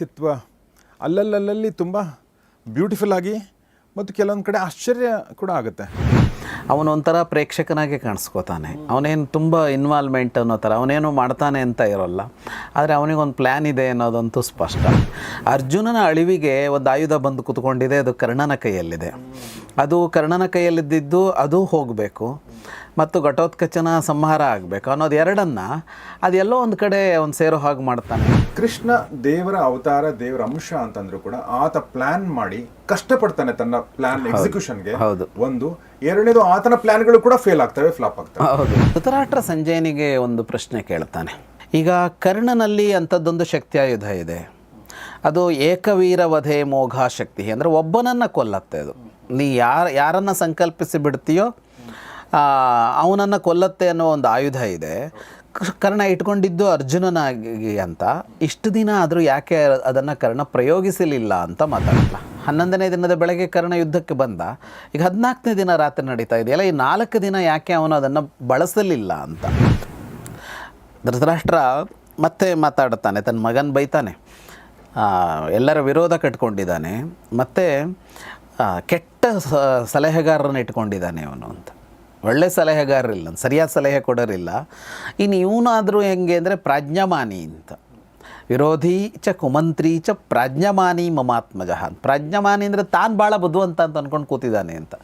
ವ್ಯಕ್ತಿತ್ವ ಅಲ್ಲಲ್ಲಲ್ಲಿ ತುಂಬ ಬ್ಯೂಟಿಫುಲ್ ಆಗಿ ಮತ್ತು ಕೆಲವೊಂದು ಕಡೆ ಆಶ್ಚರ್ಯ ಕೂಡ ಆಗುತ್ತೆ. ಅವನೊಂಥರ ಪ್ರೇಕ್ಷಕನಾಗೆ ಕಾಣಿಸ್ಕೋತಾನೆ. ಅವನೇನು ತುಂಬ ಇನ್ವಾಲ್ವ್ಮೆಂಟ್ ಅನ್ನೋ ಥರ, ಅವನೇನು ಮಾಡ್ತಾನೆ ಅಂತ ಇರೋಲ್ಲ. ಆದರೆ ಅವನಿಗೊಂದು ಪ್ಲ್ಯಾನ್ ಇದೆ ಅನ್ನೋದಂತೂ ಸ್ಪಷ್ಟ. ಅರ್ಜುನನ ಅಳಿವಿಗೆ ಒಂದು ಆಯುಧ ಬಂದು ಕುತ್ಕೊಂಡಿದೆ, ಅದು ಕರ್ಣನ ಕೈಯಲ್ಲಿದೆ. ಅದು ಕರ್ಣನ ಕೈಯಲ್ಲಿದ್ದಿದ್ದು ಅದು ಹೋಗಬೇಕು. ಮತ್ತು ಘಟೋತ್ಕಚನ ಸಂಹಾರ ಆಗಬೇಕು ಅನ್ನೋದು ಎರಡನ್ನು ಅದೆಲ್ಲೋ ಒಂದು ಕಡೆ ಒಂದು ಸೇರೋ ಹಾಗೆ ಮಾಡ್ತಾನೆ. ಕೃಷ್ಣ ದೇವರ ಅವತಾರ ದೇವರ ಅಂಶ ಅಂತಂದ್ರು ಕೂಡ ಆತ ಪ್ಲಾನ್ ಮಾಡಿ ಕಷ್ಟಪಡ್ತಾನೆ ತನ್ನ ಪ್ಲಾನ್ ಎಕ್ಸಿಕ್ಯೂಷನ್ಗೆ ಹೌದು. ಒಂದು ಎರಡನೇದು ಆತನ ಪ್ಲಾನ್ಗಳು ಕೂಡ ಫೇಲ್ ಆಗ್ತವೆ ಫ್ಲಾಪ್ ಆಗ್ತವೆ. ಹೌದು. ಧೃತರಾಷ್ಟ್ರ ಸಂಜಯನಿಗೆ ಒಂದು ಪ್ರಶ್ನೆ ಕೇಳ್ತಾನೆ. ಈಗ ಕರ್ಣನಲ್ಲಿ ಅಂಥದ್ದೊಂದು ಶಕ್ತಿಯಾಯುಧ ಇದೆ. ಅದು ಏಕವೀರ ವಧೆ ಮೋಘ ಶಕ್ತಿ. ಅಂದರೆ ಒಬ್ಬನನ್ನು ಕೊಲ್ಲತ್ತೆ ಅದು. ನೀ ಯಾರ ಯಾರನ್ನು ಸಂಕಲ್ಪಿಸಿ ಬಿಡ್ತೀಯೋ ಅವನನ್ನು ಕೊಲ್ಲತ್ತೆ ಅನ್ನೋ ಒಂದು ಆಯುಧ ಇದೆ. ಕರ್ಣ ಇಟ್ಕೊಂಡಿದ್ದು ಅರ್ಜುನನಾಗಿ ಅಂತ. ಇಷ್ಟು ದಿನ ಆದರೂ ಯಾಕೆ ಅದನ್ನು ಕರ್ಣ ಪ್ರಯೋಗಿಸಲಿಲ್ಲ ಅಂತ ಮಾತಾಡಲ್ಲ. ಹನ್ನೊಂದನೇ ದಿನದ ಬೆಳಗ್ಗೆ ಕರ್ಣ ಯುದ್ಧಕ್ಕೆ ಬಂದ. ಈಗ ಹದಿನಾಲ್ಕನೇ ದಿನ ರಾತ್ರಿ ನಡೀತಾ ಇದೆಯಲ್ಲ ಈ ನಾಲ್ಕು ದಿನ ಯಾಕೆ ಅವನು ಅದನ್ನು ಬಳಸಲಿಲ್ಲ ಅಂತ. ಧೃತರಾಷ್ಟ್ರ ಮತ್ತೆ ಮಾತಾಡುತ್ತಾನೆ. ತನ್ನ ಮಗನ ಬೈತಾನೆ. ಎಲ್ಲರ ವಿರೋಧ ಕಟ್ಕೊಂಡಿದ್ದಾನೆ. ಮತ್ತು ಕೆಟ್ಟ ಸಲಹೆಗಾರರನ್ನು ಇಟ್ಕೊಂಡಿದ್ದಾನೆ ಅವನು ಅಂತ. ಒಳ್ಳೆ ಸಲಹೆಗಾರರಿಲ್ಲ, ಸರಿಯಾದ ಸಲಹೆ ಕೊಡೋರಿಲ್ಲ. ಇನ್ನು ಇವನಾದರೂ ಹೆಂಗೆ ಅಂದರೆ ಪ್ರಾಜ್ಞಮಾನಿ ಅಂತ. ವಿರೋಧಿ ಚ ಕುಮಂತ್ರಿ ಚ ಪ್ರಾಜ್ಞಮಾನಿ ಮಮಾತ್ಮಜ ಪ್ರಾಜ್ಞಮಾನಿ ಅಂದರೆ ತಾನು ಭಾಳ ಬುದ್ಧಿವಂತ ಅಂತ ಅಂದ್ಕೊಂಡು ಕೂತಿದ್ದಾನೆ ಅಂತ.